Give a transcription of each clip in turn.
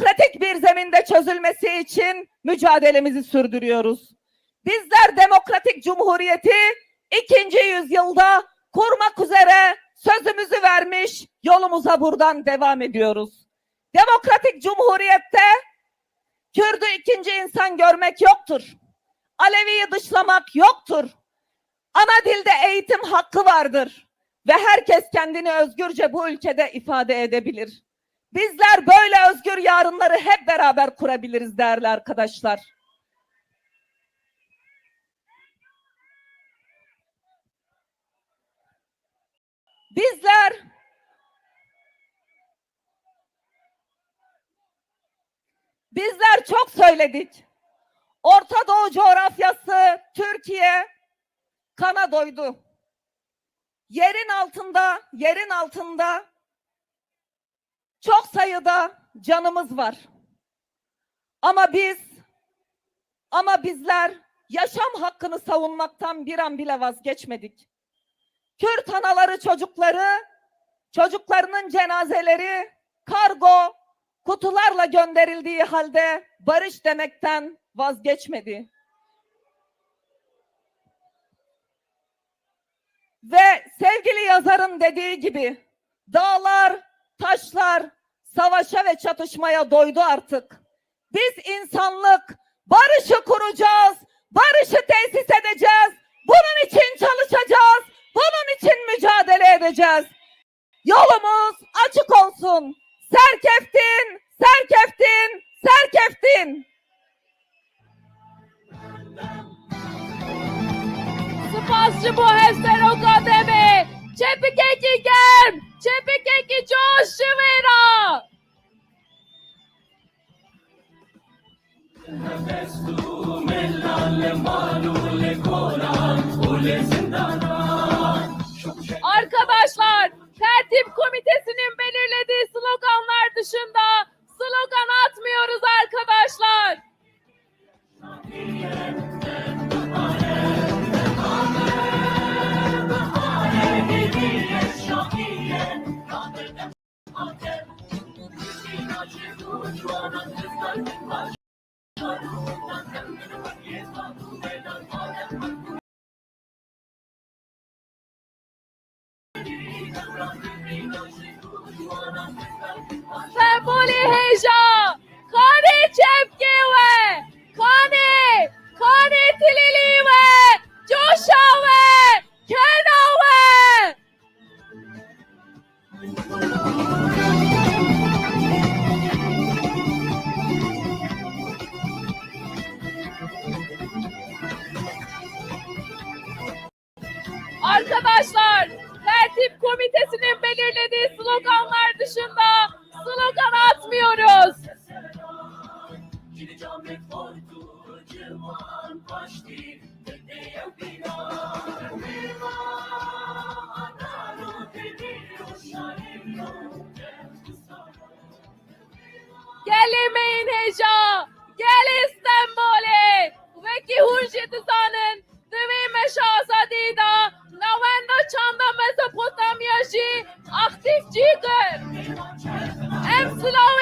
demokratik bir zeminde çözülmesi için mücadelemizi sürdürüyoruz. Bizler demokratik cumhuriyeti ikinci yüzyılda kurmak üzere sözümüzü vermiş yolumuza buradan devam ediyoruz. Demokratik cumhuriyette Kürdü ikinci insan görmek yoktur. Alevi'yi dışlamak yoktur. Ana dilde eğitim hakkı vardır ve herkes kendini özgürce bu ülkede ifade edebilir. Bizler böyle özgür yarınları hep beraber kurabiliriz değerli arkadaşlar. Bizler Bizler çok söyledik. Orta Doğu coğrafyası Türkiye kana doydu. Yerin altında, yerin altında çok sayıda canımız var. Ama biz ama bizler yaşam hakkını savunmaktan bir an bile vazgeçmedik. Kürt anaları çocukları, çocuklarının cenazeleri kargo kutularla gönderildiği halde barış demekten vazgeçmedi. Ve sevgili yazarın dediği gibi dağlar, taşlar savaşa ve çatışmaya doydu artık. Biz insanlık barışı kuracağız, barışı tesis edeceğiz. Bunun için çalışacağız, bunun için mücadele edeceğiz. Yolumuz açık olsun. Serkeftin, serkeftin, serkeftin. Spasibo Hesterokademi! Gem! Çepikeki coşuvera! Arkadaşlar, tertip komitesinin belirlediği sloganlar dışında slogan atmıyoruz arkadaşlar. Em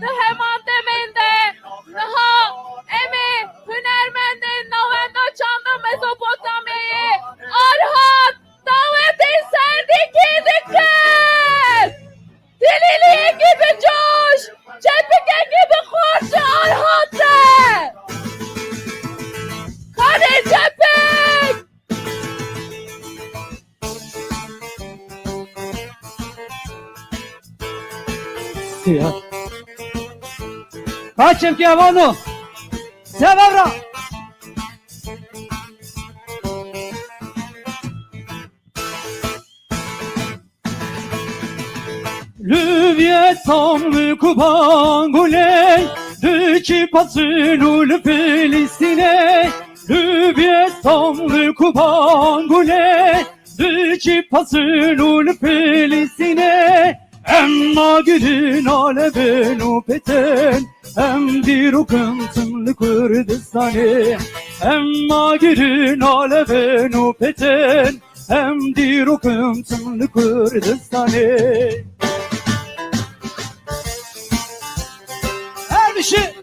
De hemen demende daha Çem que avano. Se abra. Le Vietnam Kubanguley, de qui passe nous le Palestinais. Le Vietnam Kubanguley, de qui passe nous le Palestinais patsulul filistine Emma gülün alevin upeten Hem bir okıntımlı Kürdistan'ı Emma gülün alevin upeten Hem bir okıntımlı Kürdistan'ı Her bir şey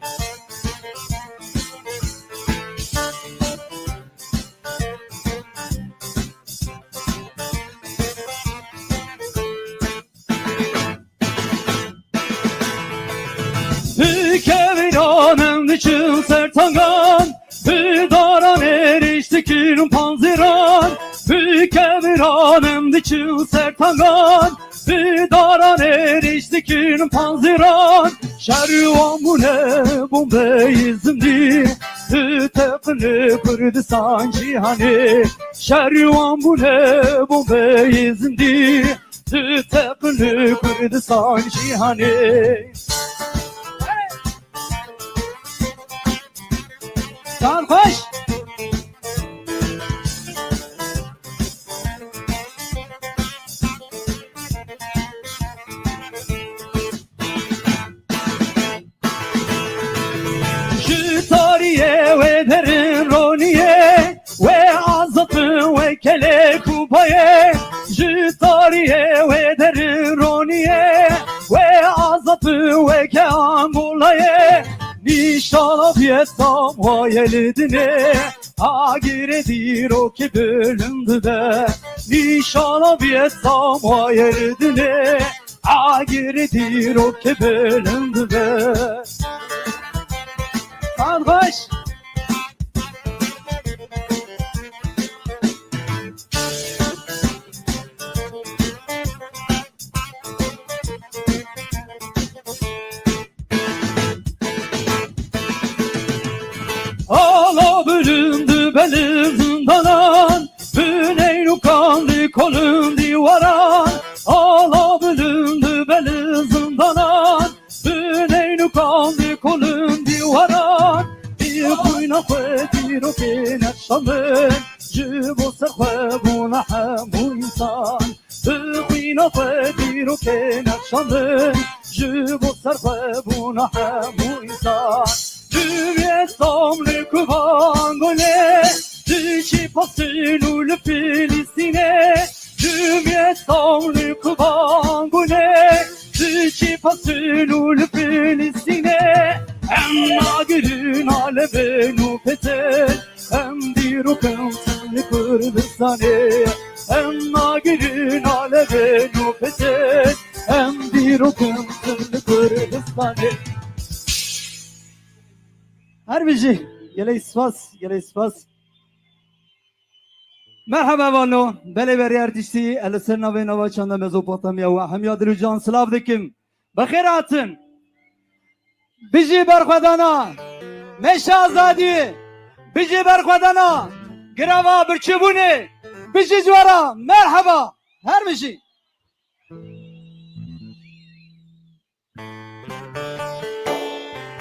Hükeviranın için sertangan Hüdaran eriştikin panziran. Hükeviranın için sertangan Hüdaran eriştikin panziran. Şervan bu ne bombe izindi Hütefini Kürdistan cihani. Şervan bu ne bombe izindi Hütefini Kürdistan cihani Sarhoş. Şu tarihe ve derin roniye ve azatı ve kele kupaye Şu tarihe ve derin roniye ve azatı ve keambulaye Nişana fiyetam hayalidine Agiredir o ki bölündü de. Nişana fiyetam hayalidine Agiredir o ki bölündü de. Sarhoş Bölündü belim zindanan Büneyn ukandı kolum divaran. Ala bölündü belim zindanan Büneyn ukandı kolum divaran. Bir kuyna kwetir o kenet şamın Jibo serkwe buna hamu insan kuyna kwetir o kenet şamın Jibo serkwe buna hamu insan Tu es som le couvent gaulois, tu qui passes nous le Palestinais. Tu es som le couvent gaulois, tu qui passes nous le Palestinais. Emma gülün alevi nu peter, hem bir okıntın Kürdistan'ı. Emma gülün alevi nu peter, hem bir okıntın Kürdistan'ı. Harbici, gele ispas, gele ispas. Merhaba vano, bele veri artisti, el serna ve nava çanda Mezopotamya ve hemya dirucan slav dikim. Bakir atın. Bizi berkwadana, meşa azadi, bizi berkwadana, grava birçibuni, bizi zwara, merhaba, her bir şey.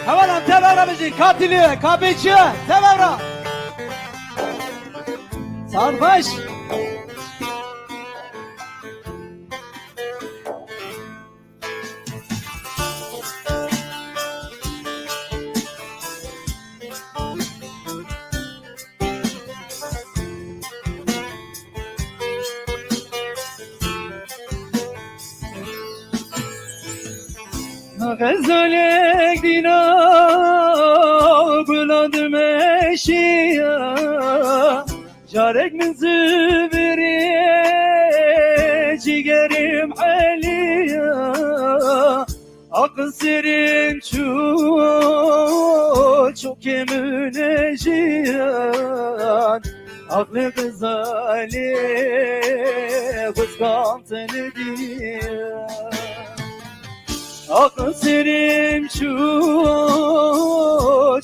Hemen tevera katili, kabiçi, tevera. Sarbaş. جارك من زبري جيجرم عليا أقصرم شو çok emineciyan Aklı gızali kıskantını diye Akserim şu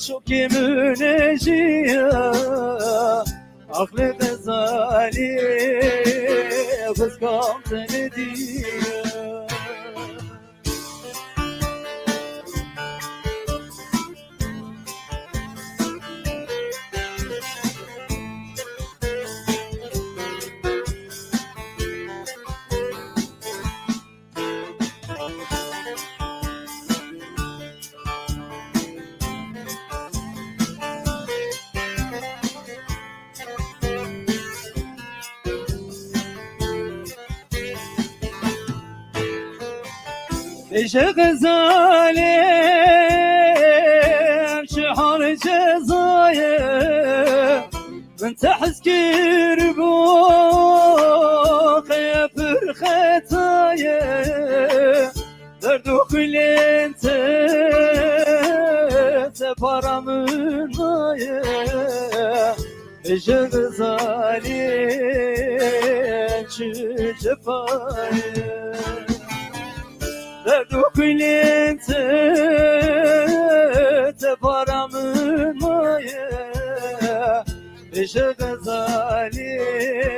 çok emineciya Aklı gızali kıskantını diye عشق ظالم شحال جزايا من تحسكر بوخ يا فرختايا دردوك انت سفر من مايا عشق ظالم جفايا dukulinte te paramı maye eşe gazali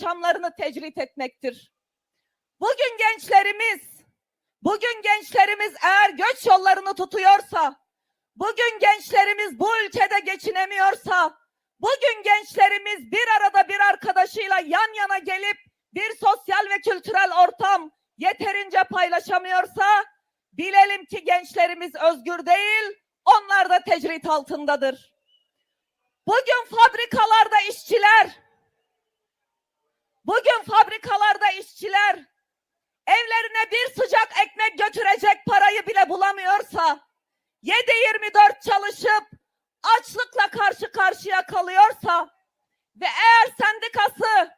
akşamlarını tecrit etmektir. Bugün gençlerimiz, bugün gençlerimiz eğer göç yollarını tutuyorsa, bugün gençlerimiz bu ülkede geçinemiyorsa, bugün gençlerimiz bir arada bir arkadaşıyla yan yana gelip bir sosyal ve kültürel ortam yeterince paylaşamıyorsa, bilelim ki gençlerimiz özgür değil, onlar da tecrit altındadır. Bugün fabrikalarda işçiler, Bugün fabrikalarda işçiler evlerine bir sıcak ekmek götürecek parayı bile bulamıyorsa, 7-24 çalışıp açlıkla karşı karşıya kalıyorsa ve eğer sendikası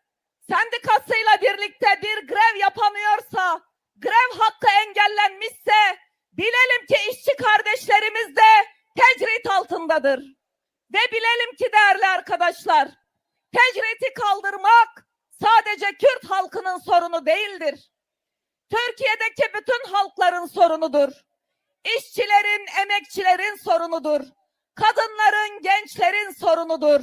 sendikasıyla birlikte bir grev yapamıyorsa, grev hakkı engellenmişse bilelim ki işçi kardeşlerimiz de tecrit altındadır. Ve bilelim ki değerli arkadaşlar, tecriti kaldırmak sadece Kürt halkının sorunu değildir. Türkiye'deki bütün halkların sorunudur. İşçilerin, emekçilerin sorunudur. Kadınların, gençlerin sorunudur.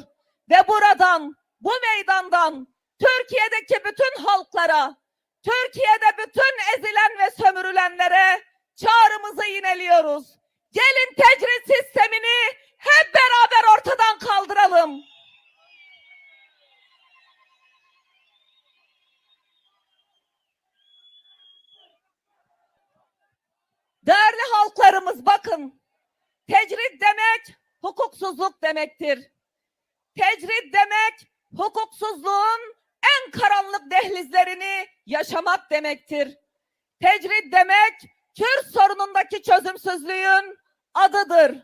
Ve buradan, bu meydandan Türkiye'deki bütün halklara, Türkiye'de bütün ezilen ve sömürülenlere çağrımızı yineliyoruz. Gelin tecrit sistemini hep beraber ortadan kaldıralım. Halklarımız bakın. Tecrit demek hukuksuzluk demektir. Tecrit demek hukuksuzluğun en karanlık dehlizlerini yaşamak demektir. Tecrit demek Kürt sorunundaki çözümsüzlüğün adıdır.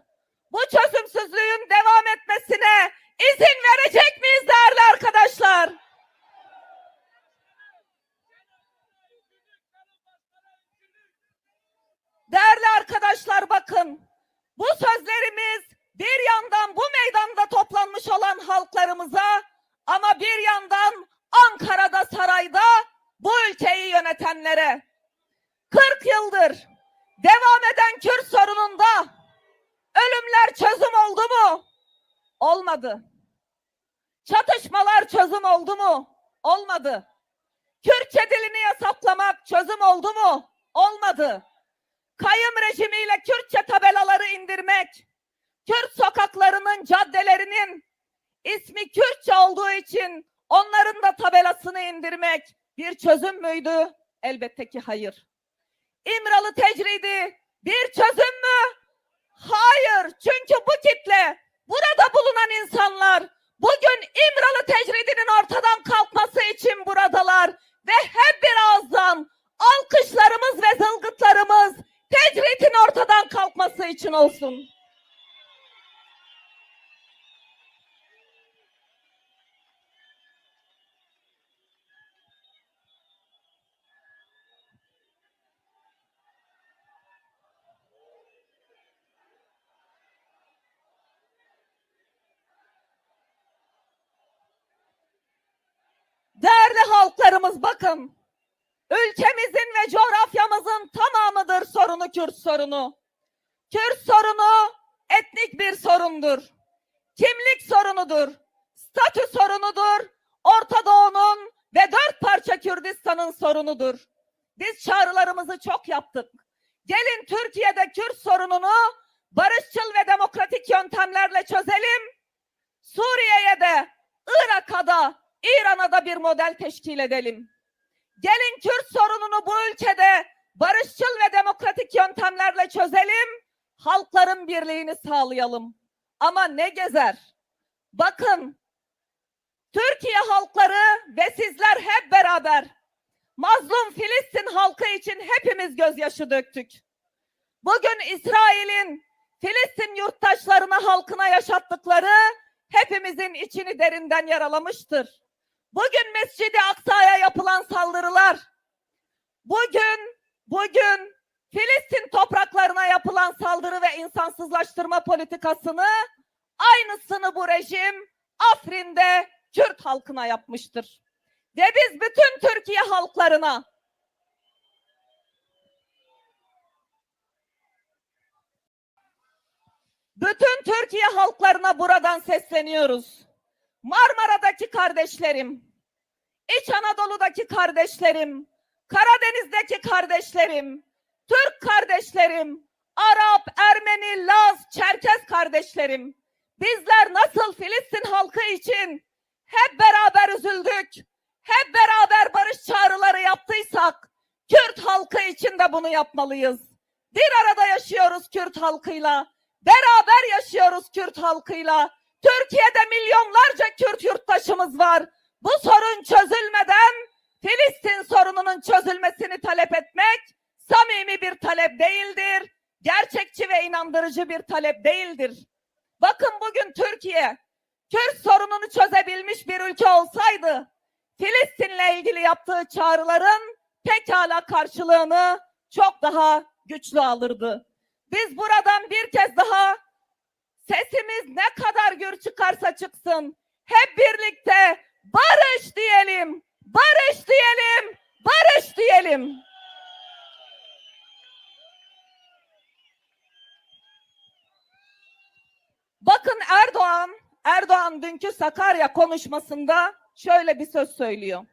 Bu çözümsüzlüğün devam etmesine izin verecek miyiz değerli arkadaşlar? Değerli arkadaşlar bakın. Bu sözlerimiz bir yandan bu meydanda toplanmış olan halklarımıza ama bir yandan Ankara'da sarayda bu ülkeyi yönetenlere 40 yıldır devam eden Kürt sorununda ölümler çözüm oldu mu? Olmadı. Çatışmalar çözüm oldu mu? Olmadı. Kürtçe dilini yasaklamak çözüm oldu mu? Olmadı kayım rejimiyle Kürtçe tabelaları indirmek, Kürt sokaklarının, caddelerinin ismi Kürtçe olduğu için onların da tabelasını indirmek bir çözüm müydü? Elbette ki hayır. İmralı tecridi bir çözüm mü? Hayır. Çünkü bu kitle, burada bulunan insanlar bugün İmralı tecridinin ortadan kalkması için buradalar ve hep bir ağızdan alkışlarımız ve zılgıtlarımız tecritin ortadan kalkması için olsun. Değerli halklarımız bakın. Ülkemizin ve coğrafyamızın tamamıdır sorunu Kürt sorunu. Kürt sorunu etnik bir sorundur. Kimlik sorunudur. Statü sorunudur. Orta Doğu'nun ve dört parça Kürdistan'ın sorunudur. Biz çağrılarımızı çok yaptık. Gelin Türkiye'de Kürt sorununu barışçıl ve demokratik yöntemlerle çözelim. Suriye'ye de, Irak'a da, İran'a da bir model teşkil edelim. Gelin Kürt sorununu bu ülkede barışçıl ve demokratik yöntemlerle çözelim. Halkların birliğini sağlayalım. Ama ne gezer? Bakın Türkiye halkları ve sizler hep beraber mazlum Filistin halkı için hepimiz gözyaşı döktük. Bugün İsrail'in Filistin yurttaşlarına halkına yaşattıkları hepimizin içini derinden yaralamıştır. Bugün Mescid-i Aksa'ya yapılan saldırılar, bugün bugün Filistin topraklarına yapılan saldırı ve insansızlaştırma politikasını aynısını bu rejim Afrin'de Kürt halkına yapmıştır. Ve biz bütün Türkiye halklarına bütün Türkiye halklarına buradan sesleniyoruz. Marmara'daki kardeşlerim, İç Anadolu'daki kardeşlerim, Karadeniz'deki kardeşlerim, Türk kardeşlerim, Arap, Ermeni, Laz, Çerkez kardeşlerim. Bizler nasıl Filistin halkı için hep beraber üzüldük, hep beraber barış çağrıları yaptıysak, Kürt halkı için de bunu yapmalıyız. Bir arada yaşıyoruz Kürt halkıyla, beraber yaşıyoruz Kürt halkıyla. Türkiye'de milyonlarca Kürt yurttaşımız var. Bu sorun çözülmeden Filistin sorununun çözülmesini talep etmek samimi bir talep değildir. Gerçekçi ve inandırıcı bir talep değildir. Bakın bugün Türkiye Kürt sorununu çözebilmiş bir ülke olsaydı Filistin'le ilgili yaptığı çağrıların pekala karşılığını çok daha güçlü alırdı. Biz buradan bir kez daha sesimiz ne kadar gür çıkarsa çıksın hep birlikte barış diyelim, barış diyelim, barış diyelim. Bakın Erdoğan, Erdoğan dünkü Sakarya konuşmasında şöyle bir söz söylüyor.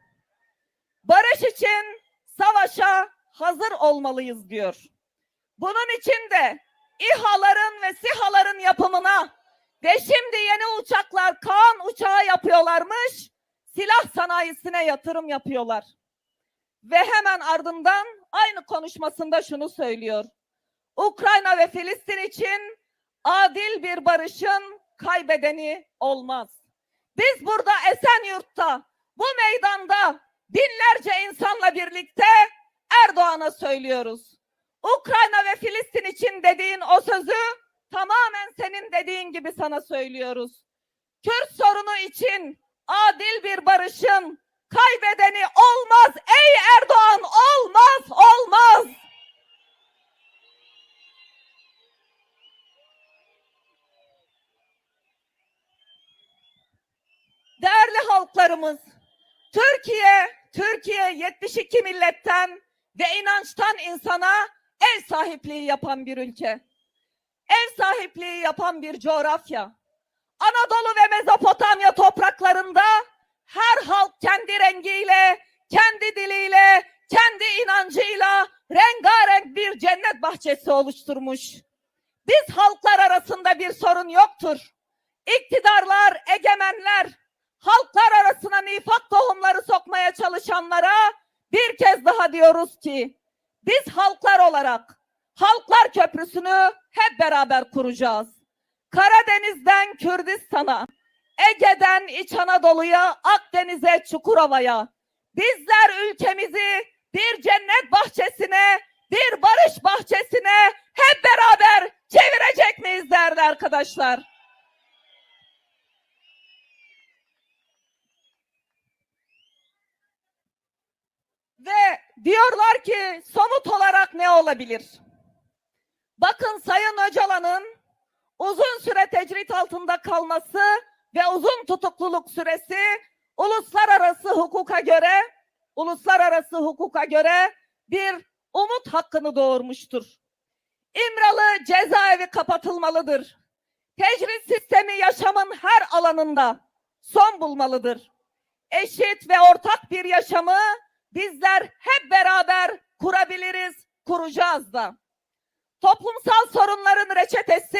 Barış için savaşa hazır olmalıyız diyor. Bunun için de İHA'ların ve SİHA'ların yapımına ve şimdi yeni uçaklar Kaan uçağı yapıyorlarmış. Silah sanayisine yatırım yapıyorlar. Ve hemen ardından aynı konuşmasında şunu söylüyor. Ukrayna ve Filistin için adil bir barışın kaybedeni olmaz. Biz burada Esenyurt'ta bu meydanda binlerce insanla birlikte Erdoğan'a söylüyoruz. Ukrayna ve Filistin için dediğin o sözü tamamen senin dediğin gibi sana söylüyoruz. Kürt sorunu için adil bir barışın kaybedeni olmaz ey Erdoğan olmaz olmaz. Değerli halklarımız, Türkiye, Türkiye 72 milletten ve inançtan insana ev sahipliği yapan bir ülke. Ev sahipliği yapan bir coğrafya. Anadolu ve Mezopotamya topraklarında her halk kendi rengiyle, kendi diliyle, kendi inancıyla rengarenk bir cennet bahçesi oluşturmuş. Biz halklar arasında bir sorun yoktur. İktidarlar, egemenler, halklar arasına nifak tohumları sokmaya çalışanlara bir kez daha diyoruz ki biz halklar olarak Halklar Köprüsü'nü hep beraber kuracağız. Karadeniz'den Kürdistan'a, Ege'den İç Anadolu'ya, Akdeniz'e, Çukurova'ya bizler ülkemizi bir cennet bahçesine, bir barış bahçesine hep beraber çevirecek miyiz değerli arkadaşlar? Ve diyorlar ki somut olarak ne olabilir? Bakın Sayın Öcalan'ın uzun süre tecrit altında kalması ve uzun tutukluluk süresi uluslararası hukuka göre uluslararası hukuka göre bir umut hakkını doğurmuştur. İmralı cezaevi kapatılmalıdır. Tecrit sistemi yaşamın her alanında son bulmalıdır. Eşit ve ortak bir yaşamı bizler hep beraber kurabiliriz, kuracağız da. Toplumsal sorunların reçetesi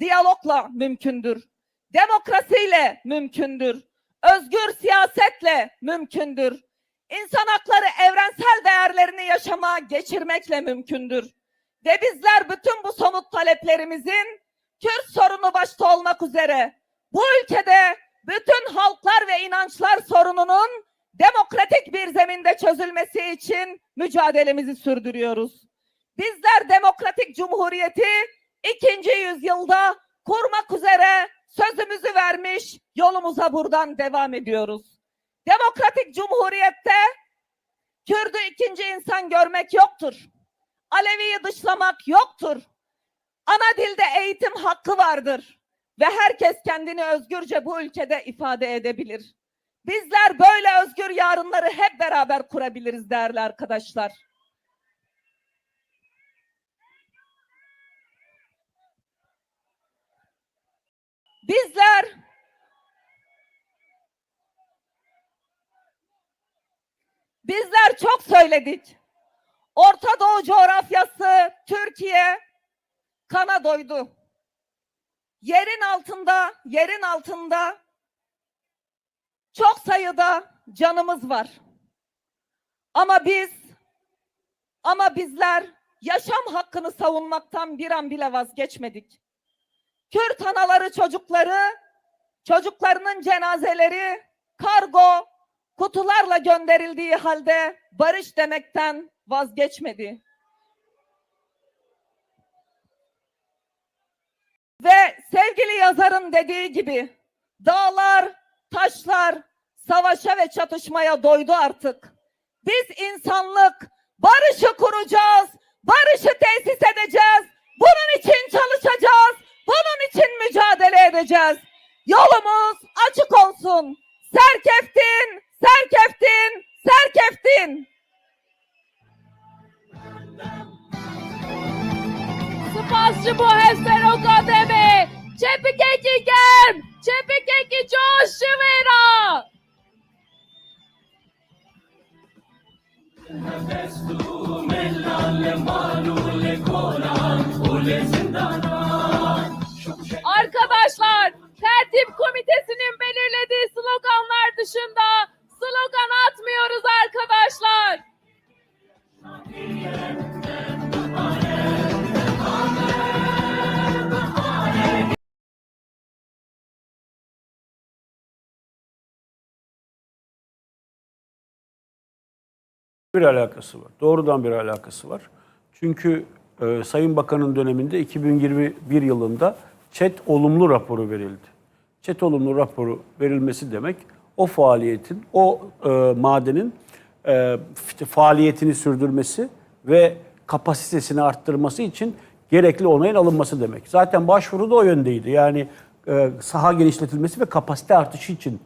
diyalogla mümkündür. Demokrasiyle mümkündür. Özgür siyasetle mümkündür. İnsan hakları evrensel değerlerini yaşama geçirmekle mümkündür. Ve bizler bütün bu somut taleplerimizin Kürt sorunu başta olmak üzere bu ülkede bütün halklar ve inançlar sorununun demokratik bir zeminde çözülmesi için mücadelemizi sürdürüyoruz. Bizler demokratik cumhuriyeti ikinci yüzyılda kurmak üzere sözümüzü vermiş yolumuza buradan devam ediyoruz. Demokratik cumhuriyette Kürdü ikinci insan görmek yoktur. Alevi'yi dışlamak yoktur. Ana dilde eğitim hakkı vardır ve herkes kendini özgürce bu ülkede ifade edebilir. Bizler böyle özgür yarınları hep beraber kurabiliriz değerli arkadaşlar. Bizler Bizler çok söyledik. Orta Doğu coğrafyası Türkiye kana doydu. Yerin altında, yerin altında çok sayıda canımız var. Ama biz ama bizler yaşam hakkını savunmaktan bir an bile vazgeçmedik. Kürt anaları çocukları, çocuklarının cenazeleri kargo kutularla gönderildiği halde barış demekten vazgeçmedi. Ve sevgili yazarın dediği gibi dağlar, taşlar savaşa ve çatışmaya doydu artık. Biz insanlık barışı kuracağız, barışı tesis mücadele edeceğiz. Bir alakası var. Doğrudan bir alakası var. Çünkü e, Sayın Bakan'ın döneminde 2021 yılında ÇED olumlu raporu verildi. ÇED olumlu raporu verilmesi demek o faaliyetin, o e, madenin e, faaliyetini sürdürmesi ve kapasitesini arttırması için gerekli onayın alınması demek. Zaten başvuru da o yöndeydi. Yani e, saha genişletilmesi ve kapasite artışı için